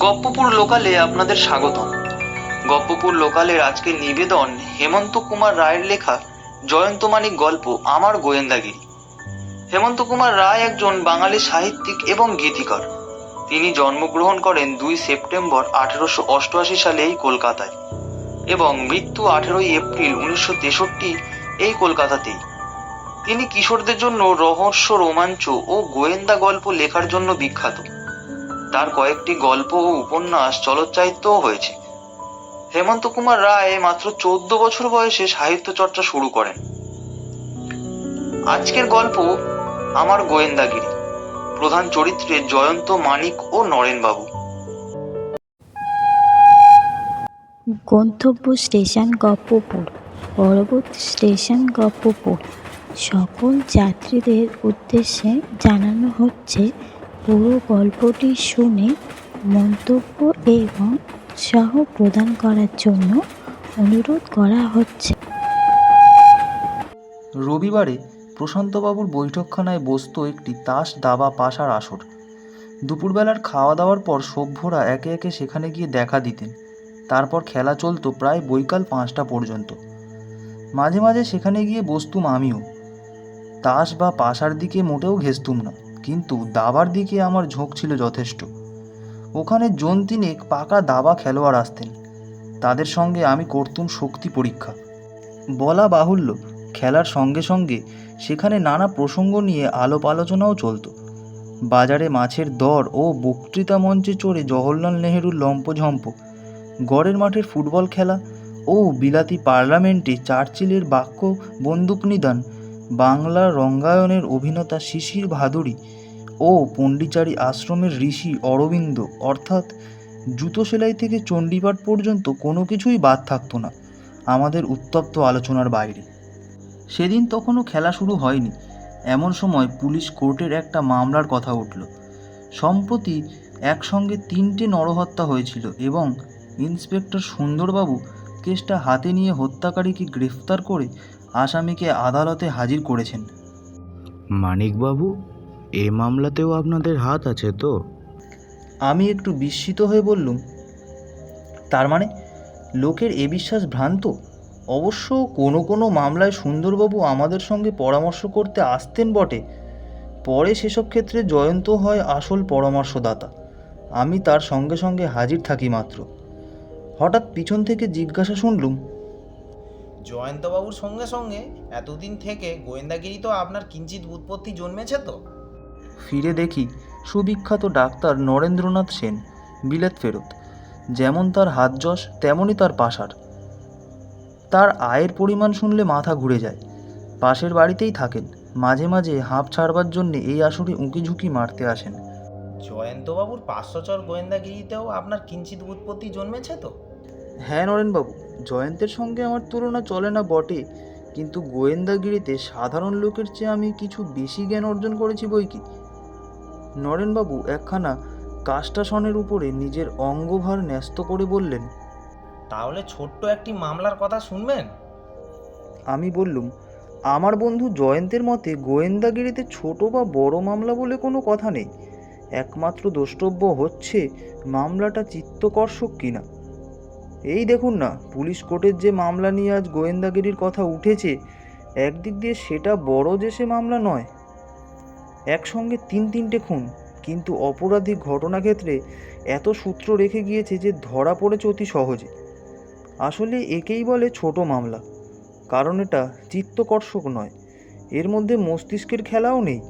গপ্পপুর লোকালে আপনাদের স্বাগতম। গপ্পপুর লোকালের আজকের নিবেদন হেমন্ত কুমার রায়ের লেখা জয়ন্ত মানিক গল্প আমার গোয়েন্দাগিরি। হেমন্ত কুমার রায় একজন বাঙালি সাহিত্যিক এবং গীতিকার। তিনি জন্মগ্রহণ করেন দুই সেপ্টেম্বর আঠেরোশো অষ্টআশি সালে এই কলকাতায় এবং মৃত্যু আঠেরোই এপ্রিল উনিশশো তেষট্টি এই কলকাতাতেই। তিনি কিশোরদের জন্য রহস্য, রোমাঞ্চ ও গোয়েন্দা গল্প লেখার জন্য বিখ্যাত। তার কয়েকটি গল্প ও উপন্যাস চলচ্চিত্রও হয়েছে। হেমন্ত কুমার রায় মাত্র চোদ্দ বছর বয়সে সাহিত্য চর্চা শুরু করেন। আজকের গল্প আমার গোয়েন্দাগিরি, প্রধান চরিত্রে জয়ন্ত মানিক ও নরেনবাবু। গন্তব্য স্টেশন গপ্পপুর, পরবর্তী স্টেশন গপ্পপুর। সকল যাত্রীদের উদ্দেশ্যে জানানো হচ্ছে পুরো গল্পটি শুনে মন্তব্য এবং উৎসাহ প্রদান করার জন্য অনুরোধ করা হচ্ছে। রবিবারে প্রশান্তবাবুর বৈঠকখানায় বসত একটি তাস দাবা পাশার আসর। দুপুরবেলার খাওয়া দাওয়ার পর সভ্যরা একে একে সেখানে গিয়ে দেখা দিতেন। তারপর খেলা চলতো প্রায় বৈকাল পাঁচটা পর্যন্ত। মাঝে মাঝে সেখানে গিয়ে বসতুম আমিও। তাস বা পাশার দিকে মোটেও ঘেসতুম না। কিন্তু দাবার দিকে আমার ঝোঁক ছিল যথেষ্ট। ওখানে জন তিনেক পাকা দাবা খেলোয়াড় আসতেন। তাদের সঙ্গে আমি করতুম শক্তি পরীক্ষা। বলা বাহুল্য, খেলার সঙ্গে সঙ্গে সেখানে নানা প্রসঙ্গ নিয়ে আলোপ আলোচনাও চলতো। বাজারে মাছের দর ও বক্তৃতা মঞ্চে চড়ে জওহরলাল নেহেরুর লম্পঝম্প, গড়ের মাঠের ফুটবল খেলা ও বিলাতি পার্লামেন্টে চার্চিলের বাক্য বন্দুক নিদান বাংলা রঙ্গায়নের অভিনেতা শিশির ভাদুরী ও পণ্ডিচারী আশ্রমের ঋষি অরবিন্দ, অর্থাৎ জুতো সেলাই থেকে চণ্ডীপাঠ পর্যন্ত কোনো কিছুই বাদ থাকতো না আমাদের উত্তপ্ত আলোচনার বাইরে। সেদিন তখনও খেলা শুরু হয়নি। এমন সময় পুলিশ কোর্টের একটা মামলার কথা উঠল। সম্প্রতি একসঙ্গে তিনটে নরহত্যা হয়েছিল এবং ইন্সপেক্টর সুন্দরবাবু কেসটা হাতে নিয়ে হত্যাকারীকে গ্রেফতার করে আসামিকে আদালতে হাজির করেছেন। মানিকবাবু এ মামলাতেও আপনাদের হাত আছে তো? আমি একটু বিস্মিত হয়ে বললুম তার মানে লোকের এ বিশ্বাস ভ্রান্ত? অবশ্য কোনো কোনো মামলায় সুন্দরবাবু আমাদের সঙ্গে পরামর্শ করতে আসতেন বটে পরে সেসব ক্ষেত্রে জয়ন্ত হয় আসল পরামর্শদাতা। আমি তার সঙ্গে সঙ্গে হাজির থাকি মাত্র। হঠাৎ পিছন থেকে জিজ্ঞাসা শুনলুম জয়ন্তবাবুর সঙ্গে সঙ্গে এতদিন থেকে গোয়েন্দাগিরি তো আপনার কিঞ্চিত উৎপত্তি জন্মেছে তো? ফিরে দেখি সুবিখ্যাত ডাক্তার নরেন্দ্রনাথ সেন বিলেত ফেরত। যেমন তার হাত যশ তেমনই তার পাশার। তার আয়ের পরিমাণ শুনলে মাথা ঘুরে যায়। পাশের বাড়িতেই থাকেন মাঝে মাঝে হাঁপ ছাড়বার জন্যে এই আসরে উঁকি ঝুঁকি মারতে আসেন। জয়ন্তবাবুর পাঁচশোচর গোয়েন্দাগিরিতেও আপনার কিঞ্চিত উৎপত্তি জন্মেছে তো? হ্যাঁ নরেনবাবু জয়ন্তের সঙ্গে আমার তুলনা চলে না বটে। কিন্তু গোয়েন্দাগিরিতে সাধারণ লোকের চেয়ে আমি কিছু বেশি জ্ঞান অর্জন করেছি বই কি? নরেনবাবু একখানা কাষ্টাসনের উপরে নিজের অঙ্গভার ন্যস্ত করে বললেন তাহলে ছোট্ট একটি মামলার কথা শুনবেন? আমি বললুম আমার বন্ধু জয়ন্তের মতে গোয়েন্দাগিরিতে ছোট বা বড় মামলা বলে কোনো কথা নেই। একমাত্র দ্রষ্টব্য হচ্ছে মামলাটা চিত্তকর্ষক কিনা। এই দেখুন না, পুলিশ কোর্টের যে মামলা নিয়ে আজ গোয়েন্দাগিরির কথা উঠেছে, একদিক দিয়ে সেটা বড় যে সে মামলা নয়। একসঙ্গে তিন তিনটে খুন, কিন্তু অপরাধী ঘটনাক্ষেত্রে এত সূত্র রেখে গিয়েছে যে ধরা পড়েছে অতি সহজে। আসলে একেই বলে ছোট মামলা, কারণ এটা চিত্তকর্ষক নয়। এর মধ্যে মস্তিষ্কের খেলাও নেই।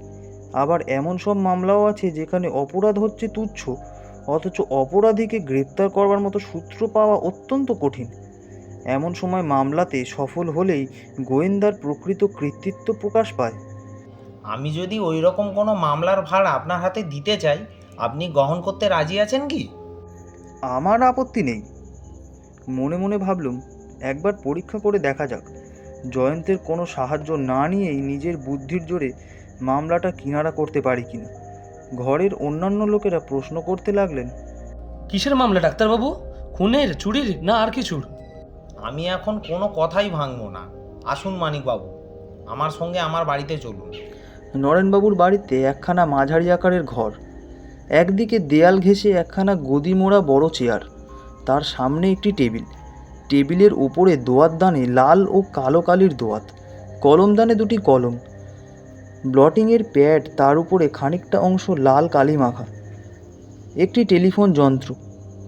আবার এমন সব মামলাও আছে যেখানে অপরাধ হচ্ছে তুচ্ছ অথচ অপরাধীকে গ্রেপ্তার করবার মতো সূত্র পাওয়া অত্যন্ত কঠিন। এমন সময় মামলাতে সফল হলেই গোয়েন্দার প্রকৃত কৃতিত্ব প্রকাশ পায়। আমি যদি ওই রকম কোনো মামলার ভার আপনার হাতে দিতে চাই আপনি গ্রহণ করতে রাজি আছেন কি? আমার আপত্তি নেই। মনে মনে ভাবলুম একবার পরীক্ষা করে দেখা যাক। জয়ন্তের কোনো সাহায্য না নিয়েই নিজের বুদ্ধির জোরে মামলাটা কিনারা করতে পারি কিনা। ঘরের অন্যান্য লোকেরা প্রশ্ন করতে লাগলেন। কিসের মামলা ডাক্তারবাবু? খুনের চুরির না আর কিছুর? আমি এখন কোনো কথাই ভাঙবো না। আসুন মানিকবাবু আমার সঙ্গে আমার বাড়িতে চলুন। নরেনবাবুর বাড়িতে একখানা মাঝারি আকারের ঘর। একদিকে দেয়াল ঘেঁষে একখানা গদি মোড়া বড় চেয়ার। তার সামনে একটি টেবিল। টেবিলের ওপরে দোয়াত দানে লাল ও কালো কালির দোয়াত। কলমদানে দুটি কলম। ব্লটিংয়ের প্যাড তার উপরে খানিকটা অংশ লাল কালি মাখা। একটি টেলিফোন যন্ত্র,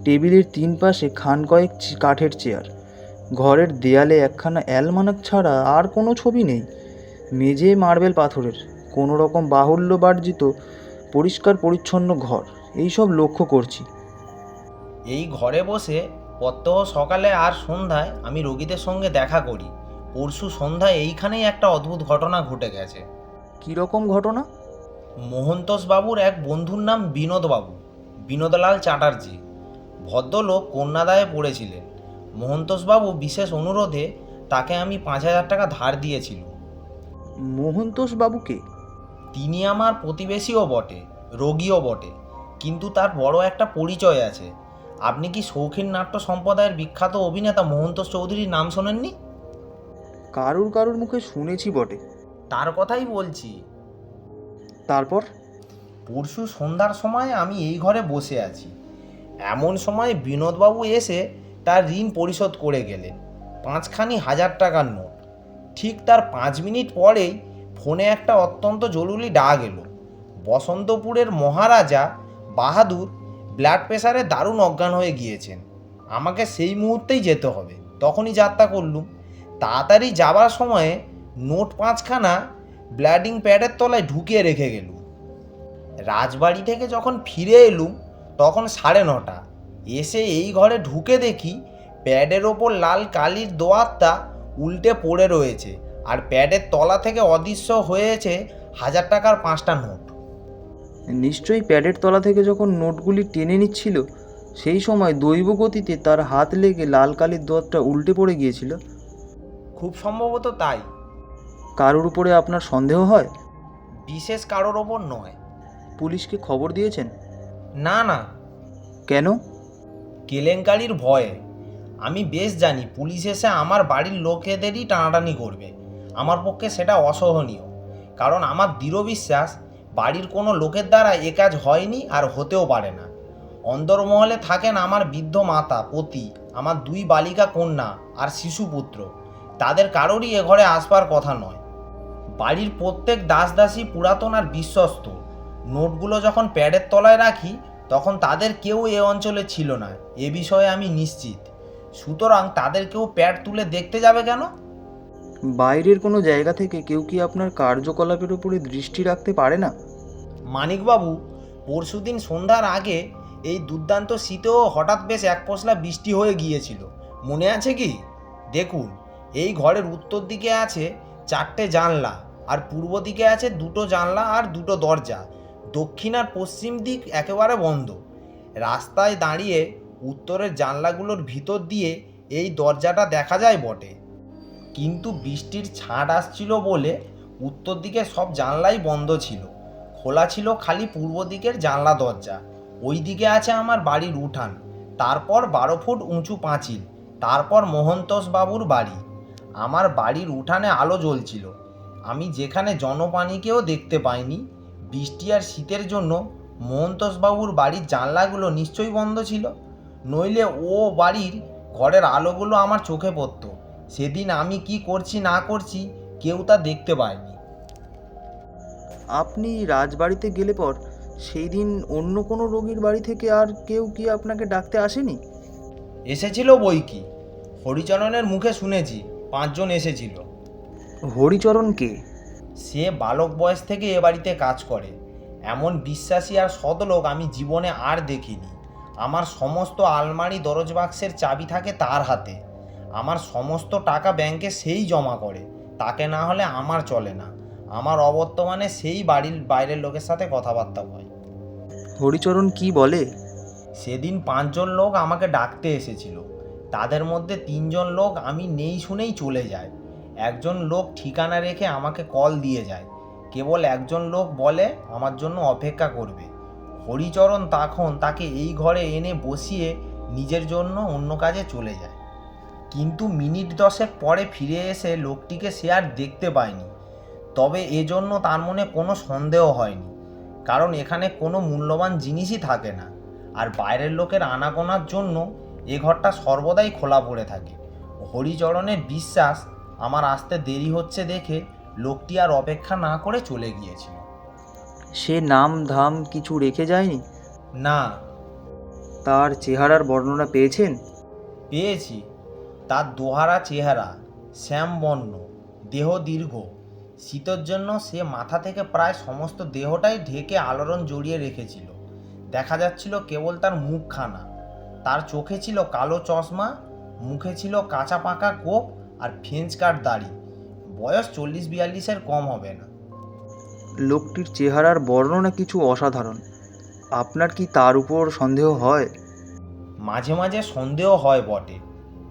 টেবিলের তিন পাশে খান কয়েক কাঠের চেয়ার, ঘরের দেয়ালে একখানা অ্যালমানাক ছাড়া আর কোনো ছবি নেই। মেঝে মার্বেল পাথরের কোনো রকম বাহুল্য বার্জিত পরিষ্কার পরিচ্ছন্ন ঘর, এইসব লক্ষ্য করছি। এই ঘরে বসে প্রত্যহ সকালে আর সন্ধ্যায় আমি রোগীদের সঙ্গে দেখা করি। পরশু সন্ধ্যায় এইখানেই একটা অদ্ভুত ঘটনা ঘটে গেছে। কী রকম ঘটনা? মোহন্তোষ বাবুর এক বন্ধুর নাম বিনোদবাবু বিনোদলাল চ্যাটার্জি। ভদ্রলোক কন্যাদায়ে পড়েছিলেন। মোহন্তোষবাবু বিশেষ অনুরোধে তাকে আমি পাঁচ হাজার টাকা ধার দিয়েছিল। মোহন্তোষ বাবুকে তিনি আমার প্রতিবেশীও বটে রোগীও বটে কিন্তু তার বড় একটা পরিচয় আছে। আপনি কি শৌখিন নাট্য সম্প্রদায়ের বিখ্যাত অভিনেতা মোহন্তোষ চৌধুরীর নাম শোনেননি? কারুর কারুর মুখে শুনেছি বটে। তার কথাই বলছি। তারপর? পরশু সন্ধ্যার সময় আমি এই ঘরে বসে আছি। এমন সময় বিনোদবাবু এসে তার ঋণ পরিশোধ করে গেলেন। পাঁচখানি হাজার টাকার নোট। ঠিক তার পাঁচ মিনিট পরেই ফোনে একটা অত্যন্ত জরুরি ডাক এলো। বসন্তপুরের মহারাজা বাহাদুর ব্লাড প্রেশারে দারুণ অজ্ঞান হয়ে গিয়েছেন। আমাকে সেই মুহূর্তেই যেতে হবে। তখনই যাত্রা করলুম। তাড়াতাড়ি যাবার সময়ে নোট পাঁচখানা ব্লাডিং প্যাডের তলায় ঢুকিয়ে রেখে গেলুম রাজবাড়ি থেকে যখন ফিরে এলুম তখন সাড়ে নটা। এসে এই ঘরে ঢুকে দেখি প্যাডের ওপর লাল কালির দোয়াতটা উল্টে পড়ে রয়েছে আর প্যাডের তলা থেকে অদৃশ্য হয়েছে হাজার টাকার পাঁচটা নোট। নিশ্চয়ই প্যাডের তলা থেকে যখন নোটগুলি টেনে নিচ্ছিল সেই সময় দৈব গতিতে তার হাত লেগে লাল কালির দোয়াতটা উল্টে পড়ে গিয়েছিল। খুব সম্ভবত তাই। কারুর উপরে আপনার সন্দেহ হয়? বিশেষ কারোর ওপর নয়। পুলিশকে খবর দিয়েছেন? না না। কেন? কেলেঙ্কারির ভয়ে। আমি বেশ জানি পুলিশ এসে আমার বাড়ির লোকেদেরই টানাটানি করবে। আমার পক্ষে সেটা অসহনীয়। কারণ আমার দৃঢ় বিশ্বাস বাড়ির কোনো লোকের দ্বারা এ কাজ হয়নি আর হতেও পারে না। অন্দরমহলে থাকেন আমার বৃদ্ধ মাতা পতি আমার দুই বালিকা কন্যা আর শিশুপুত্র তাদের কারোরই এ ঘরে আসবার কথা নয়। বাড়ির প্রত্যেক দাস দাসী পুরাতন আর বিশ্বস্ত। নোটগুলো যখন প্যাডের তলায় রাখি তখন তাদের কেউ এ অঞ্চলে ছিল না। এ বিষয়ে আমি নিশ্চিত। সুতরাং তাদের কেউ প্যাড তুলে দেখতে যাবে কেন? বাইরের কোনো জায়গা থেকে কেউ কি আপনার কার্যকলাপের উপরে দৃষ্টি রাখতে পারে না? মানিকবাবু পরশুদিন সন্ধ্যার আগে এই দুর্দান্ত শীতেও হঠাৎ বেশ এক পশলা বৃষ্টি হয়ে গিয়েছিল। মনে আছে কি? দেখুন এই ঘরের উত্তর দিকে আছে চারটে জানলা। আর পূর্ব দিকে আছে দুটো জানলা আর দুটো দরজা। দক্ষিণ আর পশ্চিম দিক একেবারে বন্ধ। রাস্তায় দাঁড়িয়ে উত্তরের জানলাগুলোর ভিতর দিয়ে এই দরজাটা দেখা যায় বটে। কিন্তু বৃষ্টির ছাঁট আসছিল বলে উত্তর দিকে সব জানলাই বন্ধ ছিল। খোলা ছিল খালি পূর্ব দিকের জানলা দরজা। ওই দিকে আছে আমার বাড়ির উঠান। তারপর বারো ফুট উঁচু পাঁচিল। তারপর মোহন্তোষ বাবুর বাড়ি। আমার বাড়ির উঠানে আলো জ্বলছিল। আমি যেখানে জনপানিকেও দেখতে পাইনি বৃষ্টি আর শীতের জন্য মোহন্তোষ বাবুর বাড়ির জানলাগুলো নিশ্চয়ই বন্ধ ছিল। নইলে ও বাড়ির ঘরের আলোগুলো আমার চোখে পড়তো। সেদিন আমি কি করছি না করছি কেউ তা দেখতে পায়নি। আপনি রাজবাড়িতে গেলে পর সেই দিন অন্য কোনো রোগীর বাড়ি থেকে আর কেউ কি আপনাকে ডাকতে আসেনি? এসেছিল বই কি? হরিচরণের মুখে শুনেছি পাঁচজন এসেছিল। হরিচরণ কে? সে বালক বয়স থেকে এ বাড়িতে কাজ করে। এমন বিশ্বাসী আর সদলোক আমি জীবনে আর দেখিনি। আমার সমস্ত আলমারি দরজ বাক্সের চাবি থাকে তার হাতে। আমার সমস্ত টাকা ব্যাংকে সেই জমা করে। তাকে না হলে আমার চলে না। আমার অবর্তমানে সেই বাড়ির বাইরের লোকের সাথে কথাবার্তা হয়। হরিচরণ কি বলে? সেদিন পাঁচজন লোক আমাকে ডাকতে এসেছিল। তাদের মধ্যে তিনজন লোক আমি নেই শুনেই চলে যায়। একজন লোক ঠিকানা রেখে আমাকে কল দিয়ে যায়। কেবল একজন লোক বলে আমার জন্য অপেক্ষা করবে। হরিচরণ তখন তাকে এই ঘরে এনে বসিয়ে নিজের জন্য অন্য কাজে চলে যায়। কিন্তু মিনিট দশেক পরে ফিরে এসে লোকটিকে সে আর দেখতে পায়নি। তবে এজন্য তার মনে কোনো সন্দেহ হয়নি। কারণ এখানে কোনো মূল্যবান জিনিসই থাকে না। আর বাইরের লোকের আনাগোনার জন্য এ ঘরটা সর্বদাই খোলা পড়ে থাকে। হরিচরণের বিশ্বাস আমার আসতে দেরি হচ্ছে দেখে লোকটি আর অপেক্ষা না করে চলে গিয়েছিল। সে নাম ধাম কিছু রেখে যায়নি? না। তার চেহারার বর্ণনা পেয়েছেন? পেয়েছি। তার দোহারা চেহারা শ্যামবর্ণ দেহ দীর্ঘ। শীতের জন্য সে মাথা থেকে প্রায় সমস্ত দেহটাই ঢেকে আলোড়ন জড়িয়ে রেখেছিল। দেখা যাচ্ছিল কেবল তার মুখখানা। তার চোখে ছিল কালো চশমা মুখে ছিল কাঁচা পাকা কোপ আর ফেঞ্চ কাট দাড়ি? বয়স চল্লিশ বিয়াল্লিশের কম হবে না। লোকটির চেহারার বর্ণনা কিছু অসাধারণ। আপনার কি তার উপর সন্দেহ হয়? মাঝে মাঝে সন্দেহ হয় বটে।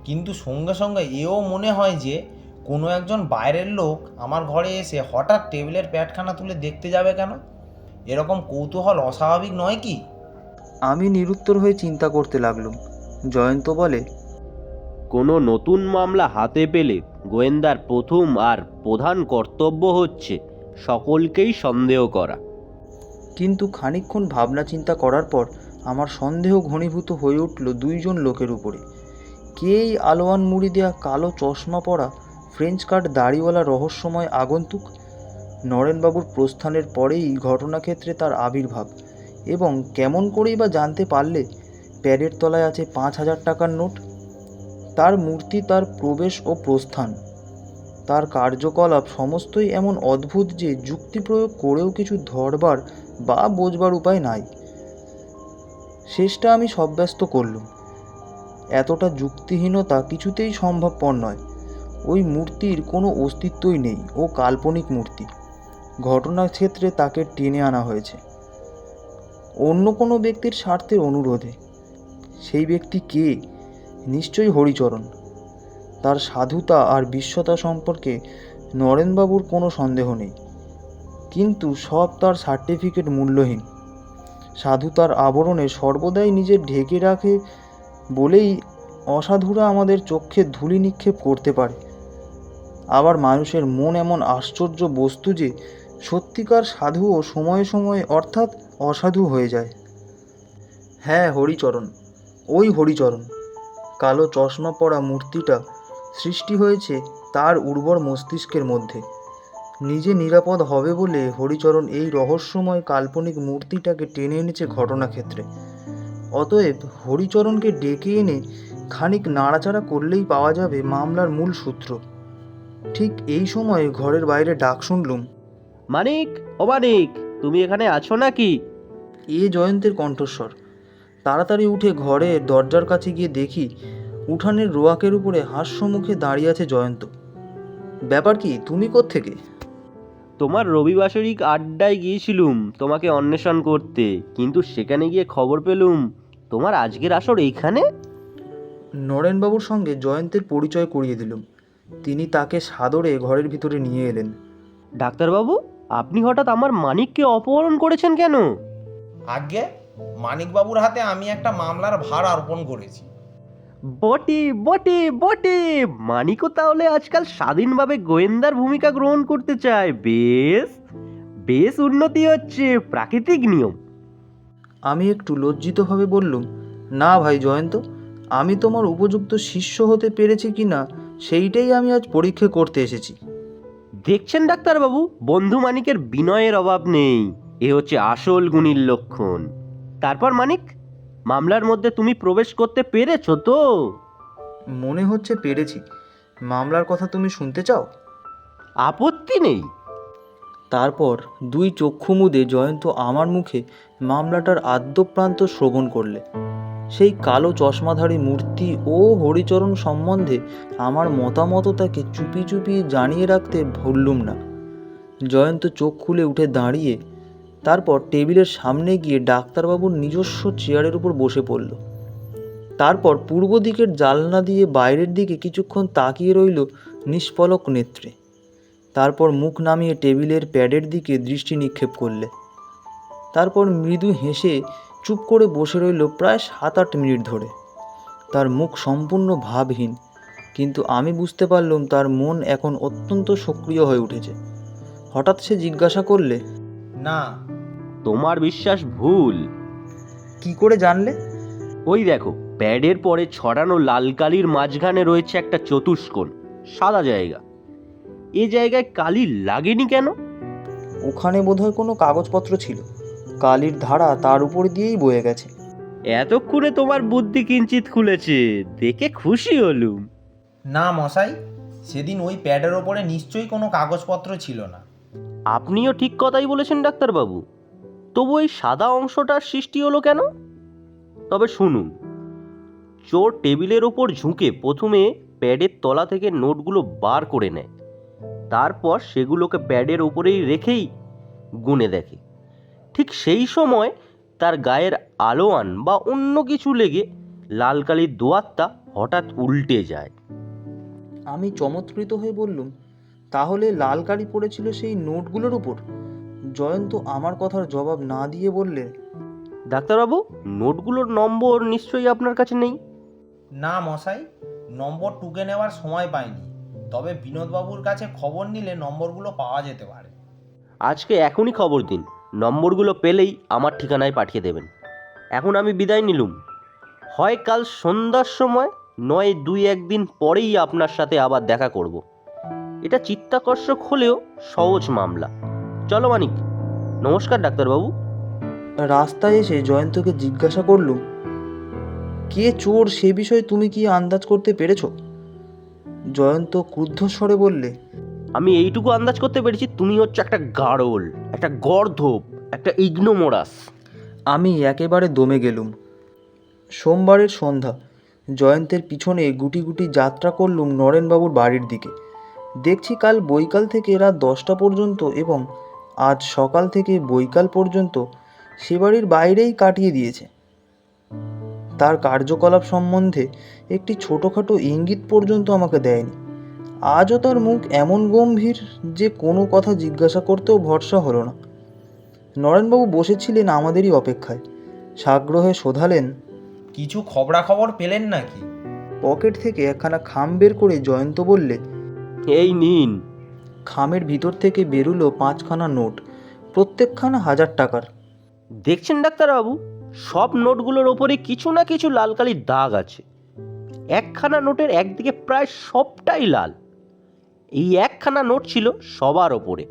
কিন্তু সঙ্গে সঙ্গে এও মনে হয় যে কোনো একজন বাইরের লোক আমার ঘরে এসে হঠাৎ টেবিলের প্যাটখানা তুলে দেখতে যাবে কেন? এরকম কৌতূহল অস্বাভাবিক নয় কি? আমি নিরুত্তর হয়ে চিন্তা করতে লাগলাম। জয়ন্ত বলে কোনো নতুন মামলা হাতে পেলে গোয়েন্দার প্রথম আর প্রধান কর্তব্য হচ্ছে সকলকেই সন্দেহ করা। কিন্তু খানিকক্ষণ ভাবনা চিন্তা করার পর আমার সন্দেহ ঘনীভূত হয়ে উঠল দুইজন লোকের উপরে। কে এই আলোয়ান মুড়ি দেয়া কালো চশমা পরা ফ্রেঞ্চ কাট দাড়িওয়ালা রহস্যময় আগন্তুক? নরেনবাবুর প্রস্থানের পরেই ঘটনাক্ষেত্রে তার আবির্ভাব এবং কেমন করেই বা জানতে পারলে প্যাডের তলায় আছে পাঁচ হাজার টাকার নোট? তার মূর্তি তার প্রবেশ ও প্রস্থান। তার কার্যকলাপ সমস্তই এমন অদ্ভুত যে যুক্তি প্রয়োগ করেও কিছু ধরবার বা বোঝবার উপায় নাই। শেষটা আমি সব্যস্ত করলুম। এতটা যুক্তিহীনতা কিছুতেই সম্ভবপর নয়। ওই মূর্তির কোনো অস্তিত্বই নেই ও কাল্পনিক মূর্তি। ঘটনার ক্ষেত্রে তাকে টেনে আনা হয়েছে। অন্য কোনো ব্যক্তির স্বার্থের অনুরোধে। সেই ব্যক্তি কে? নিশ্চয়ই হরিচরণ। তার সাধুতা আর বিশ্বতা সম্পর্কে নরেনবাবুর কোনো সন্দেহ নেই। কিন্তু সব তার সার্টিফিকেট মূল্যহীন। সাধুতার আবরণে সর্বদাই নিজের ঢেকে রাখে বলেই অসাধুরা আমাদের চোখে ধুলি নিক্ষেপ করতে পারে। আবার মানুষের মন এমন আশ্চর্য বস্তু যে সত্যিকার সাধুও সময়ে সময়ে অর্থাৎ অসাধু হয়ে যায়। হ্যাঁ হরিচরণ। ওই হরিচরণ। কালো চশমা পরা মূর্তিটা সৃষ্টি হয়েছে তার উর্বর মস্তিষ্কের মধ্যে। নিজে নিরাপদ হবে বলে হরিচরণ এই রহস্যময় কাল্পনিক মূর্তিটাকে টেনে এনেছে ঘটনাক্ষেত্রে। অতএব হরিচরণকে ডেকে এনে খানিক নাড়াচাড়া করলেই পাওয়া যাবে মামলার মূল সূত্র। ঠিক এই সময় ঘরের বাইরে ডাক শুনলুম মানিক ও মানিক তুমি এখানে আছো নাকি? এ জয়ন্তের কণ্ঠস্বর। তাড়াতাড়ি উঠে ঘরে দরজার কাছে গিয়ে দেখি উঠানের রোয়াকের উপরে হাস্যমুখে দাঁড়িয়ে আছে জয়ন্ত। ব্যাপার কি তুমি কোত্থেকে? তোমার রবিবাসরিক আড্ডায় গিয়েছিলুম তোমাকে অন্বেষণ করতে কিন্তু সেখানে গিয়ে খবর পেলুম তোমার আজকের আসর এইখানে? নরেনবাবুর সঙ্গে জয়ন্তের পরিচয় করিয়ে দিলুম। তিনি তাকে সাদরে ঘরের ভিতরে নিয়ে এলেন। ডাক্তারবাবু আপনি হঠাৎ আমার মানিককে অপহরণ করেছেন কেন? আগে মানিকবাবুর হাতে আমি একটা মামলার ভার অর্পণ করেছি। বটে বটে বটে! মানিকও তাহলে আজকাল স্বাধীনভাবে গোয়েন্দার ভূমিকা গ্রহণ করতে চায়। বেশ বেশ উন্নতি হচ্ছে প্রাকৃতিক নিয়ম। আমি একটু লজ্জিতভাবে বললুম না ভাই জয়ন্ত আমি তোমার উপযুক্ত শিষ্য হতে পেরেছি কি না সেইটাই আমি আজ পরীক্ষা করতে এসেছি। দেখছেন ডাক্তারবাবু বন্ধু মানিকের বিনয়ের অভাব নেই। এ হচ্ছে আসল গুণীর লক্ষণ। তারপর মানিক মামলার মধ্যে তুমি প্রবেশ করতে পেরেছ তো? মনে হচ্ছে পেরেছি। মামলার কথা তুমি শুনতে চাও? আপত্তি নেই। তারপর দুই চক্ষু মুদে জয়ন্ত আমার মুখে মামলাটার আদ্যপ্রান্ত শ্রবণ করলে। সেই কালো চশমাধারী মূর্তি ও হরিচরণ সম্বন্ধে আমার মতামত তাকে চুপি চুপি জানিয়ে রাখতে ভুললুম না। জয়ন্ত চোখ খুলে উঠে দাঁড়িয়ে তারপর টেবিলের সামনে গিয়ে ডাক্তারবাবুর নিজস্ব চেয়ারের উপর বসে পড়ল। তারপর পূর্ব দিকের জালনা দিয়ে বাইরের দিকে কিছুক্ষণ তাকিয়ে রইল নিষ্পলক নেত্রে। তারপর মুখ নামিয়ে টেবিলের প্যাডের দিকে দৃষ্টি নিক্ষেপ করলে। তারপর মৃদু হেসে চুপ করে বসে রইল প্রায় সাত আট মিনিট ধরে। তার মুখ সম্পূর্ণ ভাবহীন, কিন্তু আমি বুঝতে পারলাম তার মন এখন অত্যন্ত সক্রিয় হয়ে উঠেছে। হঠাৎ সে জিজ্ঞাসা করলে, না তোমার বিশ্বাস ভুল। কি করে জানলে? ওই দেখো প্যাডের পরে ছড়ানো লাল কালির মাঝখানে রয়েছে একটা চতুষ্কোণ সাদা জায়গা। এ জায়গায় কালি লাগেনি কেন? ওখানে বোধহয় কোনো কাগজপত্র ছিল। কালির ধারা তার উপর দিয়েই বয়ে গেছে। এতক্ষণে তোমার বুদ্ধি কিঞ্চিত খুলেছে দেখে খুশি হলুম। না মশাই সেদিন ওই প্যাডের ওপরে নিশ্চয়ই কোনো কাগজপত্র ছিল না। আপনিও ঠিক কথাই বলেছেন ডাক্তারবাবু। তবু এই সাদা অংশটার সৃষ্টি হলো কেন? তবে শুনুন, চোর টেবিলের ওপর ঝুঁকে প্রথমে প্যাডের তলা থেকে নোটগুলো বার করে নেয়, তারপর সেগুলোকে প্যাডের ওপরেই রেখেই গুনে দেখে। ঠিক সেই সময় তার গায়ের আলোয়ান বা অন্য কিছু লেগে লাল কালির দোয়াতটা হঠাৎ উল্টে যায়। আমি চমৎকৃত হয়ে বললুম, তাহলে লাল কালি পড়েছিল সেই নোটগুলোর উপর? জয়ন্ত আমার কথার জবাব না দিয়ে বললে ডাক্তারবাবু নোটগুলোর নম্বর নিশ্চয়ই আপনার কাছে নেই। না মশাই নম্বর টুকে নেওয়ার সময় পাইনি। তবে বিনোদবাবুর কাছে খবর নিলে নম্বরগুলো পাওয়া যেতে পারে। আজকে এখনই খবর দিন। নম্বরগুলো পেলেই আমার ঠিকানায় পাঠিয়ে দেবেন। এখন আমি বিদায় নিলুম। হয় কাল সন্ধ্যার সময় নয় দুই একদিন পরেই আপনার সাথে আবার দেখা করব। এটা চিত্তাকর্ষক হলেও সহজ মামলা। চলো মানিক নমস্কার ডাক্তারবাবু। রাস্তায় এসে জয়ন্তকে জিজ্ঞাসা করলুম কে চোর সে বিষয়ে তুমি কি আন্দাজ করতে পেরেছ? জয়ন্ত ক্রুদ্ধ স্বরে বললে আমি এইটুকু আন্দাজ করতে পেরেছি তুমি হচ্ছে একটা গাড়ল একটা গর্ধপ একটা ইগনোমোরাস। আমি একেবারে দমে গেলুম। সোমবারের সন্ধ্যা জয়ন্তের পিছনে গুটি গুটি যাত্রা করলুম নরেনবাবুর বাড়ির দিকে। দেখছি কাল বৈকাল থেকে রাত দশটা পর্যন্ত এবং আজ সকাল থেকে বৈকাল পর্যন্ত সে বাড়ির বাইরেই কাটিয়ে দিয়েছে। তার কার্যকলাপ সম্বন্ধে একটি ছোটোখাটো ইঙ্গিত পর্যন্ত আমাকে দেয়নি। আজও তার মুখ এমন গম্ভীর যে কোনো কথা জিজ্ঞাসা করতেও ভরসা হলো না। নরেনবাবু বসেছিলেন আমাদেরই অপেক্ষায়। সাগ্রহে শোধালেন কিছু খবরাখবর পেলেন নাকি? পকেট থেকে একখানা খাম বের করে জয়ন্ত বললে এই নিন। খামের ভিতর থেকে বেরুলো পাঁচখানা নোট প্রত্যেকখানা হাজার টাকার। দেখছেন ডাক্তারবাবু সব নোটগুলোর ওপরে কিছু না কিছু লাল কালির দাগ আছে। একখানা নোটের একদিকে প্রায় সবটাই লাল। এই একখানা নোট ছিল সবার ওপরে।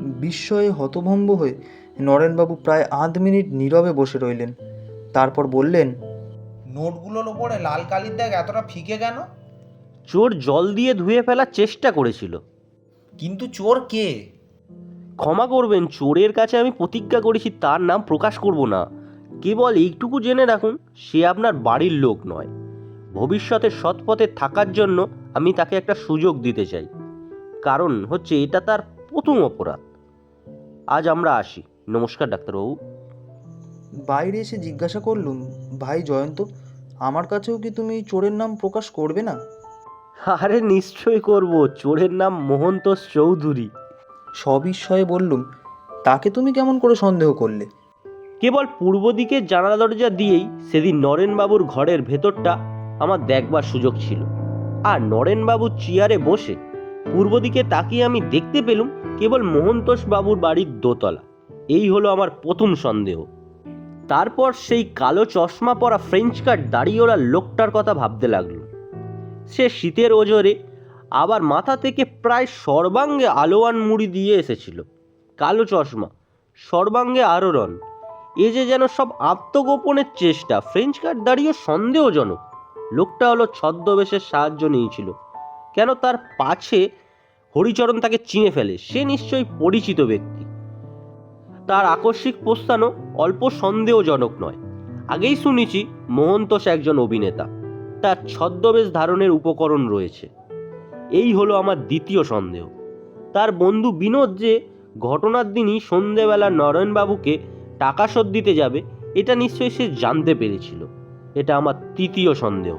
বিস্ময়ে হতভম্ব হয়ে নরেনবাবু প্রায় আধ মিনিট নীরবে বসে রইলেন। তারপর বললেন নোটগুলোর ওপরে লাল কালির দাগ এতটা ফিকে কেন? চোর জল দিয়ে ধুয়ে ফেলার চেষ্টা করেছিল। কিন্তু চোর কে? ক্ষমা করবেন চোরের কাছে আমি প্রতিজ্ঞা করেছি তার নাম প্রকাশ করব না। কেবল এইটুকু জেনে রাখুন সে আপনার বাড়ির লোক নয়। ভবিষ্যতে সৎপথে থাকার জন্য আমি তাকে একটা সুযোগ দিতে চাই। কারণ হচ্ছে এটা তার প্রথম অপরাধ। আজ আমরা আসি। নমস্কার ডাক্তারবাবু বাইরে এসে জিজ্ঞাসা করলুম ভাই জয়ন্ত আমার কাছেও কি তুমি চোরের নাম প্রকাশ করবে না? আরে নিশ্চয়ই করব চোরের নাম মোহন্তোষ চৌধুরী। সবিস্ময়ে বললুম তাকে তুমি কেমন করে সন্দেহ করলে? কেবল পূর্ব দিকে জানালা দরজা দিয়েই সেদিন নরেনবাবুর ঘরের ভেতরটা আমার দেখবার সুযোগ ছিল। আর নরেনবাবু চেয়ারে বসে পূর্ব দিকে তাকিয়ে আমি দেখতে পেলুম কেবল মোহন্তোষ বাবুর বাড়ির দোতলা। এই হলো আমার প্রথম সন্দেহ। তারপর সেই কালো চশমা পরা ফ্রেঞ্চ কাট দাড়িওয়ালা লোকটার কথা ভাবতে লাগল। সে শীতের ওজরে আবার মাথা থেকে প্রায় সর্বাঙ্গে আলোয়ান মুড়ি দিয়ে এসেছিল। কালো চশমা, সর্বাঙ্গে আরোরণ। এ যে যেন সব আত্মগোপনের চেষ্টা ফ্রেঞ্চ কার্ড দাঁড়িয়ে সন্দেহজনক। লোকটা হলো ছদ্মবেশের সাহায্য নিয়েছিল। কেন তার পাছে হরিচরণ তাকে চিনে ফেলে? সে নিশ্চয়ই পরিচিত ব্যক্তি। তার আকস্মিক প্রস্থানও অল্প সন্দেহজনক নয়। আগেই শুনেছি, মোহন্তোষ একজন অভিনেতা। তার ছদ্মবেশ ধারণের উপকরণ রয়েছে। এই হলো আমার দ্বিতীয় সন্দেহ। তার বন্ধু বিনোদ যে ঘটনার দিনই সন্ধেবেলা নরেনবাবুকে টাকা শোধ দিতে যাবে, এটা নিশ্চয়ই সে জানতে পেরেছিল। এটা আমার তৃতীয় সন্দেহ।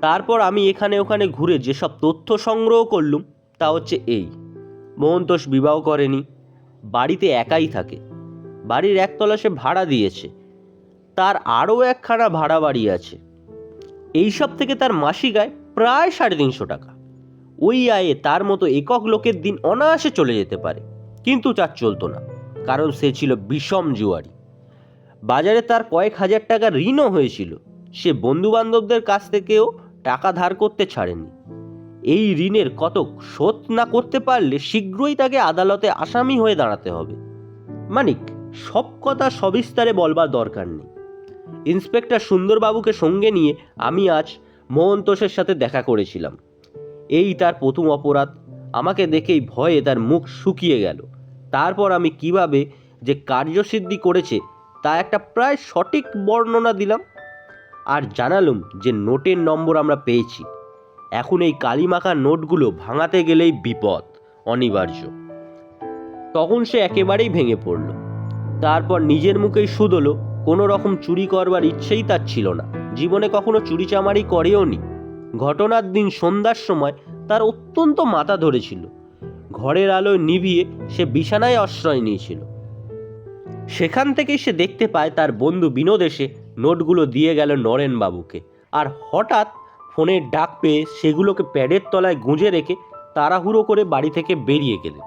তারপর আমি এখানে ওখানে ঘুরে যেসব তথ্য সংগ্রহ করলুম, তা হচ্ছে এই। মোহন্তোষ বিবাহ করেনি, বাড়িতে একাই থাকে। বাড়ির একতলা সে ভাড়া দিয়েছে। তার আরও একখানা ভাড়া বাড়ি আছে। এইসব থেকে তার মাসিক আয় প্রায় সাড়ে তিনশো টাকা। ওই আয়ে তার মতো একক লোকের দিন অনায়াসে চলে যেতে পারে, কিন্তু তার চলতো না, কারণ সে ছিল বিষম জুয়ারি। বাজারে তার কয়েক হাজার টাকা ঋণও হয়েছিল, সে বন্ধুবান্ধবদের কাছ থেকেও টাকা ধার করতে ছাড়েনি। এই ঋণের কতক শোধ না করতে পারলে শীঘ্রই তাকে আদালতে আসামি হয়ে দাঁড়াতে হবে। মানিক, সব কথা সবিস্তারে বলবার দরকার নেই। ইন্সপেক্টর সুন্দরবাবুকে সঙ্গে নিয়ে আমি আজ মোহন্তোষের সাথে দেখা করেছিলাম। এই তার প্রথম অপরাধ। আমাকে দেখেই ভয়ে তার মুখ শুকিয়ে গেল। তারপর আমি কীভাবে যে কার্যসিদ্ধি করেছে, তা একটা প্রায় সঠিক বর্ণনা দিলাম আর জানালুম যে নোটের নম্বর আমরা পেয়েছি। এখন এই কালিমাখা নোটগুলো ভাঙাতে গেলেই বিপদ, অনিবার্য। তখন সে একেবারেই ভেঙে পড়ল। তারপর নিজের মুখেই শুধলো কোনো রকম চুরি করবার ইচ্ছেই তার ছিল না। জীবনে কখনো চুরি চামারি করেও নি। ঘটনার দিন সন্ধ্যার সময় তার অত্যন্ত মাথা ধরেছিল। ঘরের আলোয় নিভিয়ে সে বিছানায় আশ্রয় নিয়েছিল। সেখান থেকেই সে দেখতে পায় তার বন্ধু বিনোদ এসে নোটগুলো দিয়ে গেল নরেনবাবুকে। আর হঠাৎ ফোনের ডাক পেয়ে সেগুলোকে প্যাডের তলায় গুঁজে রেখে তাড়াহুড়ো করে বাড়ি থেকে বেরিয়ে গেলেন।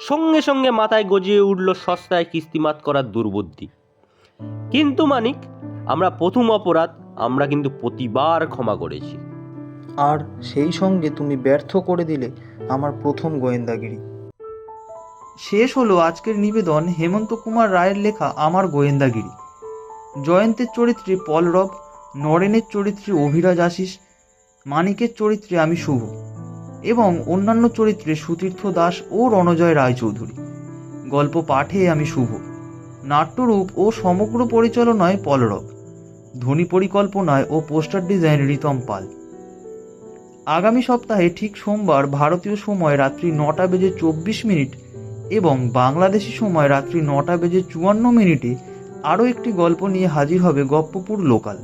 সঙ্গে সঙ্গে মাথায় গজিয়ে উঠল সস্তায় কিস্তিমাত করার দুর্বুদ্ধি। কিন্তু মানিক, আমরা প্রথম অপরাধ, আমরা কিন্তু প্রতিবার ক্ষমা করেছি। আর সেই সঙ্গে তুমি ব্যর্থ করে দিলে আমার প্রথম গোয়েন্দাগিরি। শেষ হলো আজকের নিবেদন হেমন্ত কুমার রায়ের লেখা আমার গোয়েন্দাগিরি। জয়ন্তের চরিত্রে পলরব, নরেনের চরিত্রে অভিরাজ আশিস, মানিকের চরিত্রে আমি শুভ এবং অন্যান্য চরিত্রে সুতীর্থ দাস ও রণজয় রায়চৌধুরী। গল্প পাঠে আমি শুভ। নাট্যরূপ ও সমগ্র পরিচালনায় পলরব ধ্বনি পরিকল্পনায় ও পোস্টার ডিজাইন রিতম পাল। আগামী সপ্তাহে ঠিক সোমবার ভারতীয় সময় রাত্রি নটা বেজে চব্বিশ মিনিট এবং বাংলাদেশি সময় রাত্রি নটা বেজে চুয়ান্ন মিনিটে আরও একটি গল্প নিয়ে হাজির হবে গপ্পপুর লোকাল।